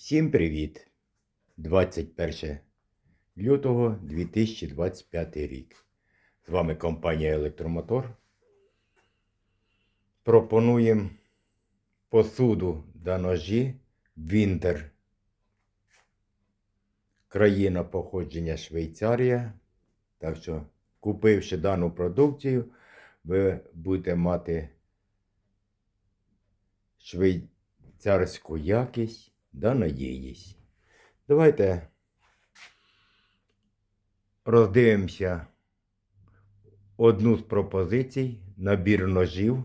Всім привіт! 21 лютого 2025 рік. З вами компанія Електромотор. Пропонуємо посуду та ножі Вінтер. Країна походження Швейцарія. Так що, купивши дану продукцію, ви будете мати швейцарську якість да надійність. Давайте роздивимося одну з пропозицій, набір ножів.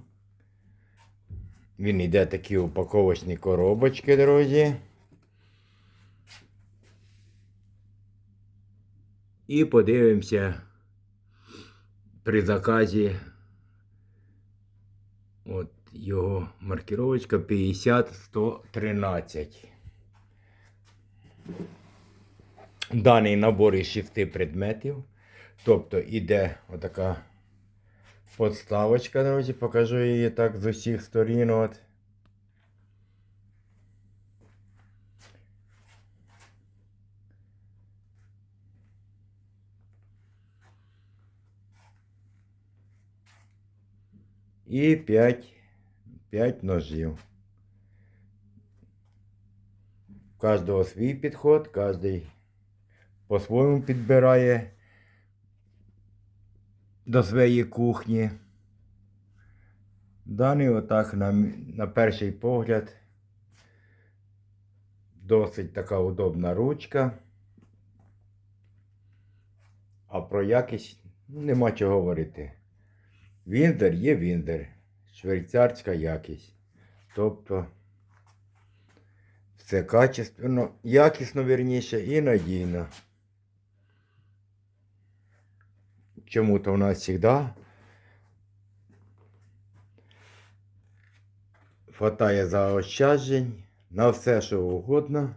Він йде такі упаковочні коробочки, друзі. І подивимося при заказі От його маркировочка 50-113. Даний набор із шести предметів. Тобто іде отака подставочка, друзі, покажу її так з усіх сторін. От. І 5, 5 ножів. У кожного свій підход, кожен по-своєму підбирає до своєї кухні. Даний отак на, на перший погляд досить така удобна ручка. А про якість нема чого говорити. Віндер є віндер. Швейцарська якість. Тобто все качественно, якісно вірніше і надійно. Чому-то у нас завжди хватає заощаджень на все, що угодно,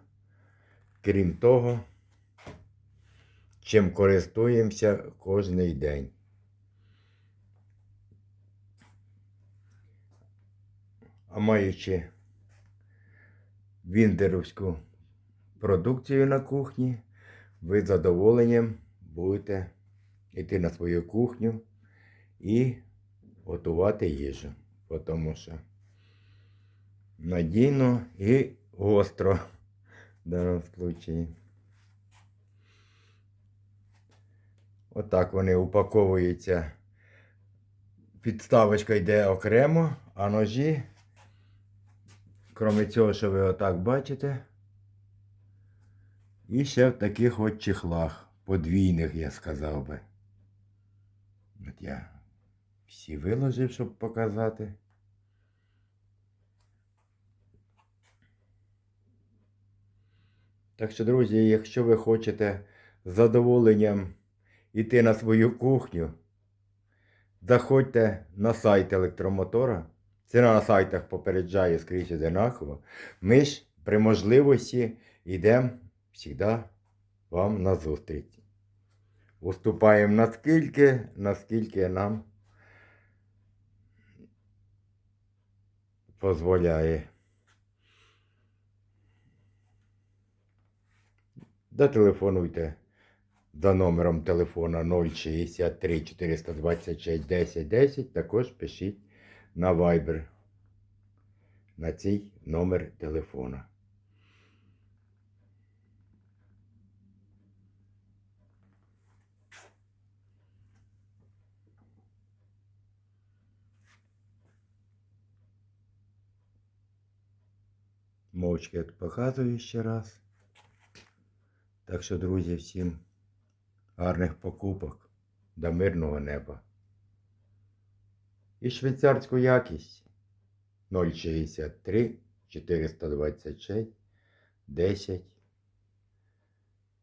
крім того, чим користуємося кожен день. А маючи віндеровську продукцію на кухні, ви з задоволенням будете йти на свою кухню і готувати їжу. Тому що надійно і гостро в даному случаї. Отак вони упаковуються. Підставочка йде окремо, а ножі Кроме цього, що ви отак бачите. І ще в таких от чехлах. Подвійних, я сказав би. От я всі виложив, щоб показати. Так що, друзі, якщо ви хочете з задоволенням йти на свою кухню, заходьте на сайт електромотора. Ціна на сайтах попереджає скрізь одинаково. Ми ж при можливості йдемо завжди вам на зустріч. Уступаємо наскільки, наскільки нам дозволяє. Дотелефонуйте за номером телефона 063 426 10 10. Також пишіть на Viber на цей номер телефона. Мовчки показую ще раз. Так що, друзі, всім гарних покупок до мирного неба і швейцарську якість 063 426 10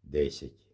10.